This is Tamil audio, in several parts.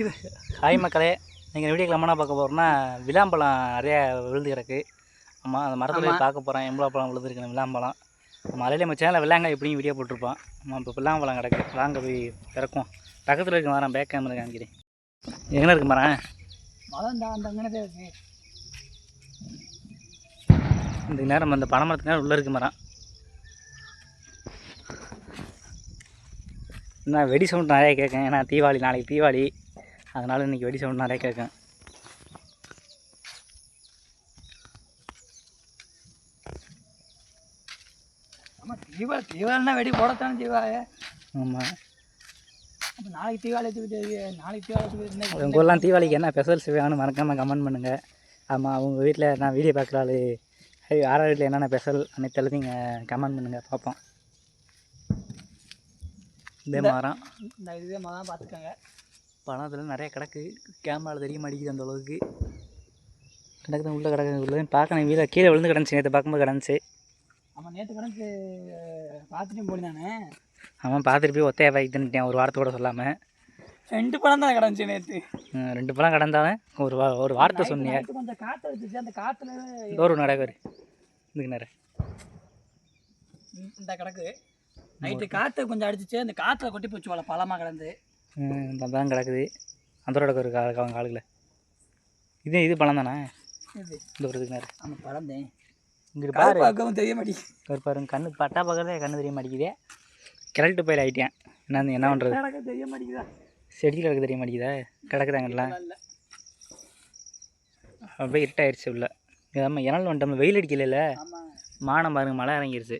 நிற்கிது ஹாய் மக்களே நீங்கள் வீடியோ கிளம்பனா பார்க்க போகிறோம்னா விளாம்பழம் நிறையா விழுந்து கிடக்கு. ஆமாம் அந்த மரத்தில் பார்க்க போகிறேன் எம்பளப்பழம் விழுந்துருக்கு விளாம்பழம். மலையில் நம்ம சேனலில் விளாங்க எப்படியும் வீடியோ போட்டிருப்போம். ஆமாம் இப்போ விளாம்பழம் கிடக்கு. வாங்க போய் இறக்கும் பக்கத்தில் இருக்க மரம் பேக் கேமரா காமிக்கிறேன். எங்கே இருக்கு மரம் மரம் தான் அந்த அங்கே இருக்கு. இந்த நேரம் அந்த பனைமரத்துக்கு நேரம் உள்ளே இருக்கு மரம். நான் வெடி சவுண்ட் நிறைய கேட்கும் ஏன்னா தீபாவளி நாளைக்கு தீபாவளி. அதனால் இன்றைக்கி வெடி சவுண்ட் நிறைய கேட்கும். ஆமாம் தீபாவளி தீபாவளினா வெடி போடத்தானே தீபாவளி? ஆமாம் அப்போ நாளைக்கு தீபாவளி நாளைக்கு தீபாவளி உங்கள் ஊர்லாம் தீபாவளிக்கு என்ன ஸ்பெஷல் செய்வாங்கன்னு மறக்காமல் கமெண்ட் பண்ணுங்கள் ஆமாம் அவங்க வீட்டில் நான் வீடியோ பார்க்குற ஆள் யாரார் வீட்டில் என்னென்ன ஸ்பெஷல் அனைத்து எல்லாத்தையும் கமெண்ட் பண்ணுங்கள் பார்ப்போம். இதே மரம். இந்த இதுவே மரம் பார்த்துக்கோங்க. பணத்தில் நிறைய கிடக்கு. கேமராவில் தெரிய மாட்டேங்குது அந்த அளவுக்கு. கிடக்குது உள்ளே கிடக்குது உள்ளே பார்க்கணும். வீட்டில் கீழே விழுந்து கிடந்துச்சு. நேற்று பார்க்கும்போது கிடந்துச்சு. ஆமாம் நேற்று கணக்கு பார்த்துட்டு போயிருந்தானே? அவன் பார்த்துட்டு போய் ஒத்தையை வாங்கி தின்னுட்டேன் ஒரு வாரத்தை கூட சொல்லாமல் ரெண்டு பழம் தான் கிடந்துச்சு நேற்று ரெண்டு பழம் கிடந்தாலும் ஒரு வா ஒரு வார்த்தை சொன்னீங்க கொஞ்சம் காற்று வச்சுச்சு அந்த காற்றுல டோர் நடக்காரு இதுக்கு நேரம் இந்த கிடக்கு. நைட்டு காற்று கொஞ்சம் அடிச்சிச்சு. அந்த காற்றுல கொட்டி போச்சு பழமாக கிடந்து. தான் கிடக்குது. அந்த ரோட ஒரு கால அவங்க காலுக்குள்ள. இது இது பழம் தானே? இது. இந்த ஒரு இதுக்கு நேரம் அந்த பழம் தான். இங்கிட்டு பாரு. பார்க்கவும் தெரிய மாட்டேங்குது. ஒரு பாருங்க கண்ணு பட்டா பக்கத்தே கண்ணு தெரிய மாட்டேங்குதே. கிழட்டு போயில் ஆகிட்டேன் என்ன என்ன பண்ணுறது கிடக்க தெரிய மாட்டேங்குதா? செடியில் கிடக்கு தெரிய மாட்டேங்குதா? கிடக்குதாங்கலாம் அப்படியே இருட்டாயிருச்சு உள்ள. இதாம இனல் வந்துட்டோம் வெயில் அடிக்கல மானம் பாருங்க மழை இறங்கிருச்சு.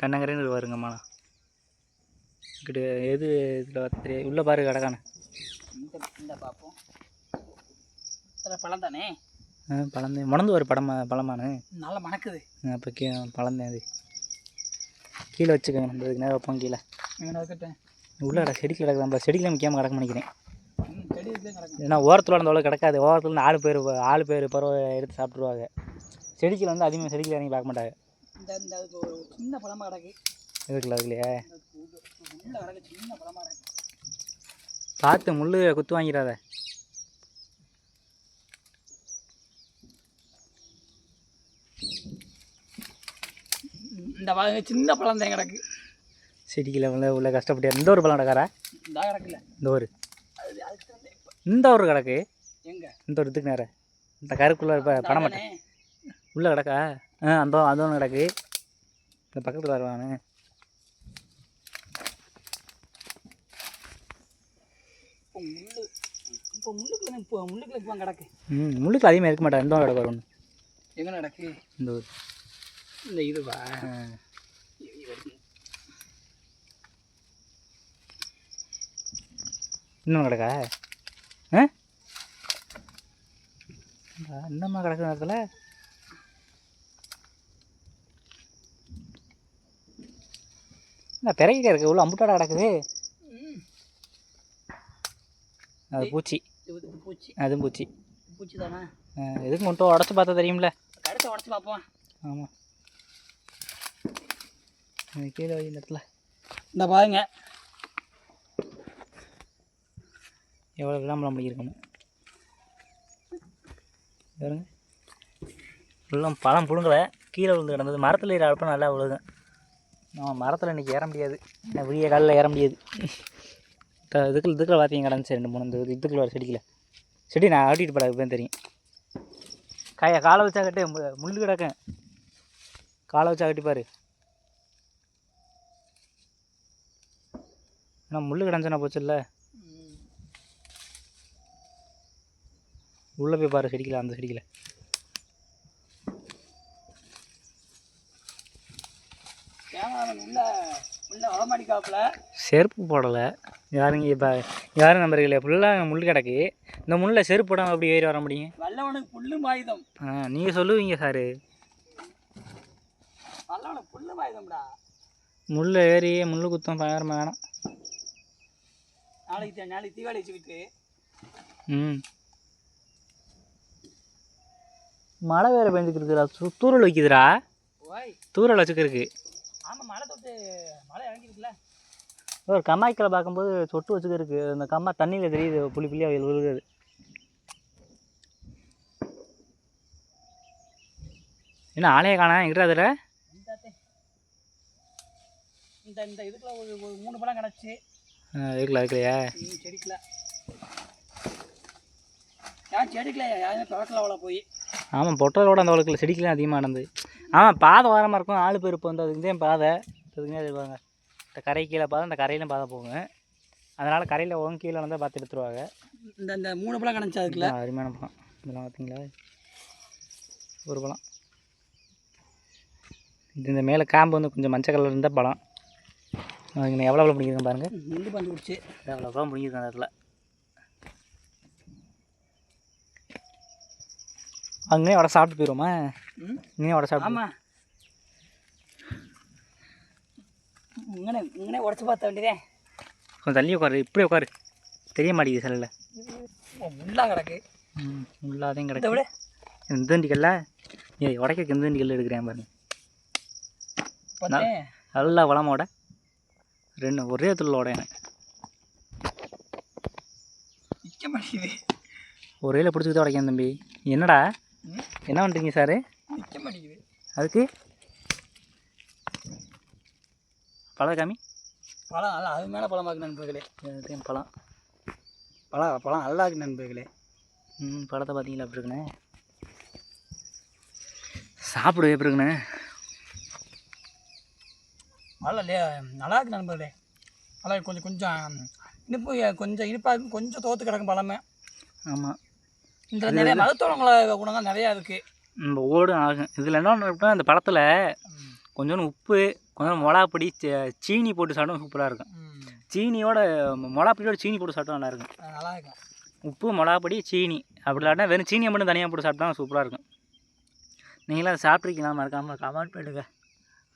கண்ணங்கரைன்னு பாருங்க மானம். இங்கிட்டு எது இதில் தெரியாது உள்ளே பாரு கிடக்கானு. இந்த இந்த பார்ப்போம் பழம் தானே? பழந்தேன் முடந்து ஒரு படமா பழமானு. நல்லா மணக்குது. அப்போ கீழே பழந்தேன் அது கீழே வச்சுக்கோங்க. நம்ம நேரம் வைப்போம் கீழே. இங்கே இருக்கட்டும் உள்ளே கிடக்கு செடிக்கு கிடக்குது. நம்ம செடிக்கில் முக்கியமாக கிடக்க நினைக்கிறேன் ஏன்னா ஓரத்தில் அந்த அவ்வளோ கிடக்காது. ஓரத்தில் ஆளு பேர் ஆளு பேர் பறவை எடுத்து சாப்பிட்ருவாங்க செடிக்கில் வந்து அதிகமாக செடிக்கில் இறங்கி பார்க்க மாட்டாங்க. இந்த சின்ன பழமாக கிடக்கு. இருக்குல்ல அதுலையே பார்த்து முள் குத்து வாங்கிடாத. இந்த பழம் சின்ன பழம் தான் கிடக்கு செடிக்கில் உள்ள உள்ள கஷ்டப்பட்டு எந்த ஒரு பழம் கிடக்காரா இந்த கிடக்குல. இந்த ஒரு. இந்த ஒரு கிடக்கு. எங்க? இந்த ஒரு இதுக்கு நேரம் இந்த கருக்குள்ளே இப்போ தானே? உள்ளே கிடக்கா? ஆ அந்த அது ஒன்று கிடக்கு. இந்த பக்கத்தில் வருவானு இப்போ முள்ளு இப்போ முள்ளுக்குள்ள இப்போ முள்ளுக்குள்ள இப்போ கிடக்கு. ம் முள்ளுக்கு அதிகமாக இருக்க மாட்டேன். இந்த ஒரு கிடக்கு ஒன்று எங்கே கிடக்கு? இந்த ஒரு. இந்த இதுவா. இன்னும் கிடக்கா? ஆ? இன்னமா கிடக்கு நேரத்தில். என்ன பிறகு கிடக்கு உள்ள அம்புட்டாடா கிடக்குது. அது பூச்சி. இது பூச்சி. அதுவும் பூச்சி. பூச்சி தானே எதுக்கு மட்டும் உடச்சி பார்த்தா தெரியும்ல? கடைசி உடச்சி பார்ப்போம். ஆமாம் கீழே இந்த இடத்துல. இந்த பாருங்க. எவ்வளோ விளாம்பழம் முடியிருக்கணும் பாருங்க. எல்லாம் பழம் பிடுங்கலை கீழே விழுந்து கிடந்தது. மரத்தில் ஏற அளப்பு நல்லா விழுகும் நம்ம மரத்தில் இன்றைக்கி ஏற முடியாது. விடிய காலில் ஏற முடியாது. இதுக்குள்ள இதுக்குள்ள பார்த்தீங்க கிடந்துச்சு ரெண்டு மூணு இந்த இதுக்குள்ள வர செடிக்கல. செடி நான் ஆட்டிட்டு போட இப்போ தெரியும். காய காலை வச்சா கட்டு மு- முள்ளு கிடக்கும் காலை வச்சா கட்டிப்பாரு ஏன்னா முள்ளு கிடந்துச்சுன்னா போச்சு இல்லை ம், உள்ளே போய் பாரு செடிக்கல அந்த செடிக்கல. செருப்பு போடலை. யாருங்க இப்போ? யாரும் நம்பர்களே ஃபுல்லாக முள் கிடக்கு. இந்த முள்ளில் செருப்பு போடாமல் எப்படி ஏறி வர முடியும்? வல்லவனுக்கு புல்லும் ஆயுதம் ஆ நீங்கள் சொல்லுவீங்க சார். வல்லவனுக்கு புல்லும் ஆயுதம்டா முள் ஏறி முள் குத்தம் பயங்கரமாக வேணாம். நாளைக்கு நாளைக்கு தீபாவளி வச்சுக்கிட்டு. ம். மழை வேறு பெஞ்சுக்கிறதுடா சு தூரல் வைக்குதுடா. தூரல் வச்சுக்கிறதுக்கு. ஆமாம் மழை தொட்டு மழை இறங்கிருக்குல்ல. ஒரு கம்மாய்க்கில் பார்க்கும்போது சொட்டு வச்சுக்க இருக்கு அந்த கம்மா தண்ணியில் தெரியுது புளி புளியாக விழுகுது என்ன ஆளையே காணா எங்கிட்ட அதில் இந்த இந்த இதுக்குள்ள ஒரு ஒரு மூணு பழம் கிடச்சி இருக்குல்ல இருக்குல்லையா செடிக்கல ஏன் செடிக்கல யாருமே பழக்கல அவ்வளோ போய் ஆமாம் பொட்டலோட அந்த உலகில் செடிக்கலாம் அதிகமாக நடந்தது ஆமாம் பாதை ஓரமாக இருக்கும் ஆள் பேர் இப்போ வந்து அதுக்கு தான் பாதை அதுக்குன்னே இருப்பாங்க இந்த கரை கீழே பாதை இந்த கரையிலும் பாதை போங்க அதனால் கரையில் உங்க கீழே வந்தால் பார்த்து எடுத்துருவாங்க. இந்த இந்த மூணு பழம் கிடச்சி இதான் அருமையான பழம். இதெல்லாம் பார்த்தீங்களா ஒரு பழம். இது இந்த மேலே காம்பு வந்து கொஞ்சம் மஞ்சள் கலர் இருந்த பழம். அதுங்க எவ்வளோ எவ்வளோ பிடிக்குதுங்க பாருங்கள் முண்டு பஞ்சு குடிச்சு எவ்வளோ பழம் பிடிக்குது அந்த இடத்துல. அங்கேயே வடை சாப்பிட்டு போயிடுவோமா இங்கேயும் வடை சாப்பிட்டு ஆமாம் இங்கனே இங்கனே உடச்சி பார்த்த வேண்டியதே. கொஞ்சம் தள்ளி உட்காரு இப்படி உட்காரு. தெரிய மாட்டேங்குது சிலையில் முள்ளா கிடக்கு. ம் கிடைக்கும் விட. எந்த வண்டிக்கல்ல ஏய் உடைக்க எந்த வண்டிக்கல் எடுக்கிறேன் பாருங்க நல்லா வளமோட ரெண்டு ஒரே துள்ள உடையேன் நிற்க மாட்டேங்குது. ஒரேல பிடிச்சிக்கிட்டு உடைக்கேன் தம்பி. என்னடா? என்ன பண்ணுறீங்க சார்? நிற்க மாட்டேங்குது. அதுக்கு? பழம் காமி பழம் நல்லா அது மேலே பழம் பார்க்க நண்பர்களே. அதுதான் பழம். பழம் பழம் நல்லா இருக்கு நண்பர்களே. ம் பழத்தை பார்த்தீங்களா அப்படி இருக்குண்ணே சாப்பிடு எப்படி இருக்குண்ணே நல்லா இல்லையா? நல்லா இருக்கு நண்பர்களே. நல்லா. கொஞ்சம் கொஞ்சம் இனிப்பு கொஞ்சம் இனிப்பாக இருக்கும் கொஞ்சம் தோத்து கிடக்கும் பழமே. ஆமாம் இந்த நிறைய மருத்துவ குணங்கள் நிறையா இருக்குது நம்ம ஓடும் ஆகும். இதில் என்ன இருக்குன்னா அந்த பழத்தில் கொஞ்சோண்டு உப்பு கொஞ்சம் மிளகாப்பொடி சீனி போட்டு சாப்பிட்டா சூப்பராக இருக்கும். சீனியோட மிளகாப்பொடியோட சீனி போட்டு சாப்பிட்டா நல்லா இருக்கும். நல்லா இருக்கும். உப்பு மிளகாப்பொடி சீனி அப்படி இல்லாட்டா வெறும் சீனியை மட்டும் தனியாக போட்டு சாப்பிட்டா சூப்பராக இருக்கும். நீங்களும் அதை சாப்பிட்ருக்கீங்களா மறக்காமல் கமெண்ட் பண்ணுங்க.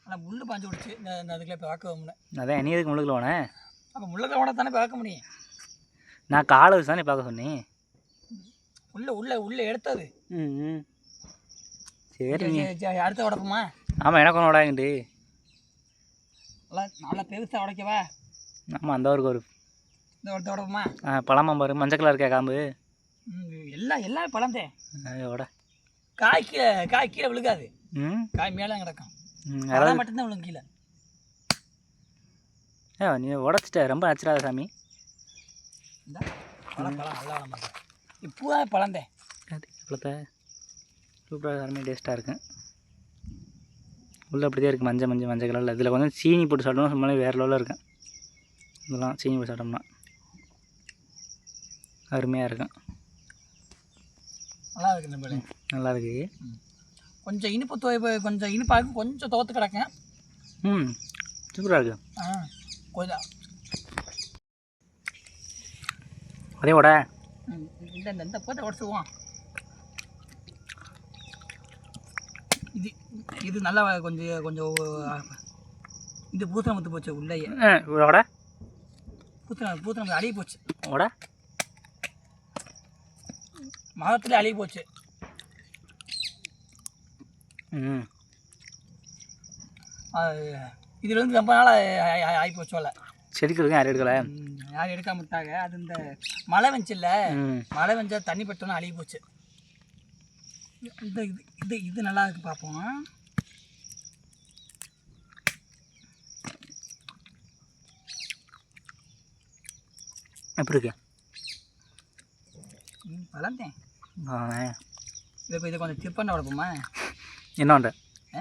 ஆனால் முள்ளு பாஞ்சு விடுச்சு. இந்த அதுக்குள்ளே பார்க்க அதான் நீ எதுக்கு முழுக்கல போனே? அப்போ முள்ளக்க உடனே தானே பார்க்க முடியும்? நான் காலை வச்சு தானே பார்க்க சொன்னேன். உள்ள உள்ள உள்ள எடுத்தது. ம் ம். சரி சரி, சரி, சரி, அடுத்த உடப்புமா? ஆமாம் எனக்கு ஒன்று விடாங்கண்டு நல்லா நல்லா பெருசாக உடைக்கவா? ஆமாம் அந்த ஒரு ஒரு இந்த உடத்த உடப்புமா ஆ, பழமா பாரு மஞ்சள் கலர் இருக்கா காம்பு. எல்லாம் எல்லாம் பழந்தே அதோட காய் கீழே காய் கீழே விழுகாது. ம்? காய் மேலே கிடக்கும். பழம் யாராவது மட்டும்தான் விழுகும் கீழே. ஏ நீ உடச்சிட்ட ரொம்ப நச்சிடாத சாமி. இந்த பழம் பழம் நல்லா வள மாட்டேன் இப்போதான் பழந்தே அது பழத்தை சூப்பராக அருமையாக டேஸ்ட்டாக இருக்கும் உள்ளே அப்படியே இருக்குது மஞ்சள் மஞ்சள் மஞ்சள் கலரில். இதில் கொஞ்சம் சீனி போட்டு சாப்பிட்டோம்னா சும்மாவே வேறு லெவலில் இருக்கும். இதெல்லாம் சீனி போட்டு சாப்பிட்டோம்னா. அருமையாக இருக்கும். நல்லா இருக்கு நம்மளே நல்லா இருக்கு. கொஞ்சம் இனிப்பு துவைப்பு கொஞ்சம் இனிப்பாக கொஞ்சம் தோத்து கிடக்கும் ம் சூப்பராக இருக்கு. ஆ கொஞ்சம். அதே விட. இந்த இந்த போட்ட உடச்சுக்குவோம். இது நல்லா கொஞ்சம் கொஞ்சம் இது பூத்தனமத்து போச்சு உள்ளேயே. வட. பூத்தன பூத்தனமத்து அழுகி போச்சு. வட. மரத்துல அழுகி போச்சு. ம். இதுல ரொம்ப நாள் ஆகி போச்சு இருக்கு யாரும் எடுக்கலை? யாரும் எடுக்காம விட்டாங்க. அது இந்த மழை வந்துச்சுல்ல ம். மழை வெஞ்சா தண்ணி பட்டோன்னு அழுகி போச்சு. இந்த இது இது இது நல்லா இருக்கு பார்ப்போம். எப்படி இருக்கு? வளர்ந்தேன். இதை இப்போ இதை கொஞ்சம் டிப்பண்ண உடப்புமா என்ன பண்ணுற ஆ?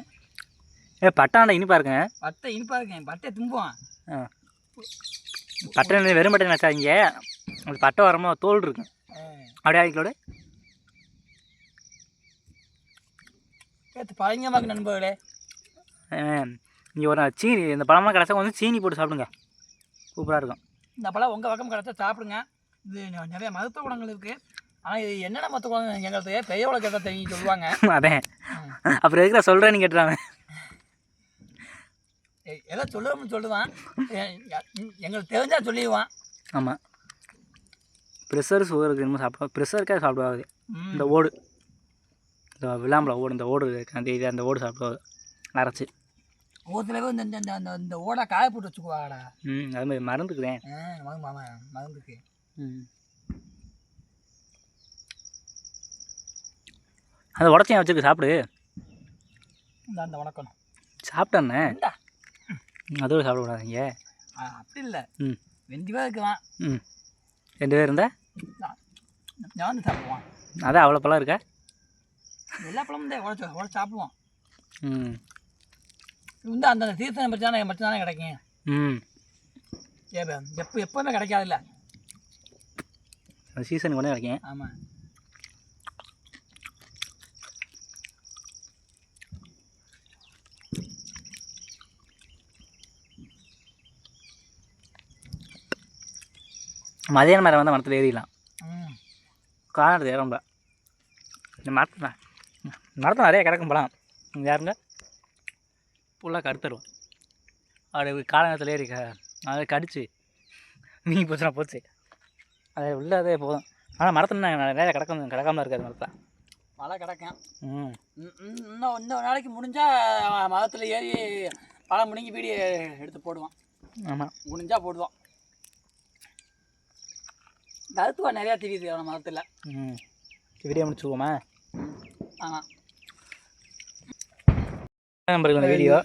ஏ பட்டாண்டா இனிப்பா இருக்குங்க? பட்டை இனிப்பாக இருக்கேன். பட்டை தும்புவான். ஆ. பட்டை வெறும் பட்டை வச்சாங்க அது பட்டை வரமாக தோல் இருக்கும் அப்படியே ஆகிக்கலோட ஏற்று பயங்கரமாக நண்பர்களே. இங்கே ஒரு சீனி இந்த பழமாக கிடச்சா கொஞ்சம் சீனி போட்டு சாப்பிடுங்க. சூப்பராக இருக்கும். இந்த பழம் உங்கள் பக்கம் கிடச்சா சாப்பிடுங்க. இது நிறைய மருத்துவ குணங்கள் இருக்குது ஆனால் இது என்னென்ன மருத்துவ குணங்கள் எங்களுக்கு பெரியவளை கேட்டால் தெரியும் சொல்லுவாங்க. அதே அப்புறம் எதுக்கு சொல்கிறேன்னு கேட்டுறாங்க. எ- ஏதோ சொல்லுவோம்னு சொல்லுவான். எங்களுக்கு தெரிஞ்சால் சொல்லிடுவான். ஆமாம் ப்ரெஷர் சுகருக்கு என்னமோ சாப்பிடுவா. ப்ரெஷருக்கே சாப்பிடுவாது. இந்த ஓடு. இந்த விளாம்பழம் ஓடு இந்த ஓடு அந்த இது அந்த ஓடு சாப்பிடுவாது அரைச்சி ஒரு சில பேர் இந்த இந்த- இந்த ஓடை காய போட்டு வச்சுக்குவாடா ம் அது மாதிரி மறந்துக்குதேன் ஆ மாமா மருந்துக்கு ம் அந்த உடச்சையும் வச்சுருக்கு சாப்பிடு. இந்த அந்த வணக்கம் சாப்பிட்டேண்ணே அதோடு சாப்பிடக்கூடாதீங்க. அப்படி இல்லை. ம். வெண்டிவா இருக்கலாம் ம். ரெண்டு பேர் இருந்தா? நான் வந்து சாப்பிடுவான். அதான் அவ்வளோ பழம் இருக்கா? எல்லா பழமும் தான் உடச்சு உடச்சு சாப்பிடுவோம். ம். வந்து அந்த சீசனை பற்றி தானே மட்டும் தானே கிடைக்கும்? ம். ஏ எப்போ எப்போவுமே கிடைக்காதுல்ல? அந்த சீசனுக்கு ஒன்றே கிடைக்கும். ஆமாம் மதியான மரம் வந்தால் மரத்தில் ஏறிடலாம். ம். காணறது ஏறம்ப இந்த மரத்தில் மரத்தில் நிறைய கிடக்கும் இங்கே யாருங்க? ஃபுல்லாக கருத்தருவோம் அப்படி காலங்கத்தில் ஏறி க அதை கடிச்சு மீன் போச்சுனா போச்சு. அது உள்ளதே போதும். ஆனால் மரத்தில் நிறைய கிடக்கும் கிடக்காம இருக்காது மரத்தில். மழை கிடக்கும். இன்னும் இன்னும் நாளைக்கு முடிஞ்சால் மரத்தில் ஏறி பழம் முடிங்கி பீடி எடுத்து போடுவோம். ஆமாம் முடிஞ்சா போடுவோம். கருத்துவா நிறையா தெரியுது அவன மரத்தில். ம். வீடியோ முடிச்சுக்குவோமா? ஆமாம் நம்பருக்கு இந்த வீடியோ.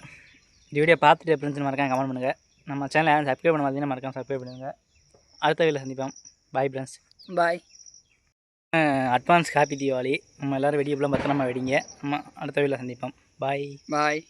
இந்த வீடியோ பார்த்துட்டு இருந்துச்சுன்னு மறக்காம கமெண்ட் பண்ணுங்கள் நம்ம சேனலை சப்ஸ்கிரைப் பண்ண பார்த்தீங்கன்னா மறக்காம சப்ஸ்கிரைப் பண்ணுங்கள் அடுத்த வீடியோவில் சந்திப்போம். Bye friends bye advance happy Deepavali. நம்ம எல்லோரும் வெடியெல்லாம் பத்திரமா வெடிங்க. நம்ம அடுத்த வீடியோவில் சந்திப்போம். பாய் பாய்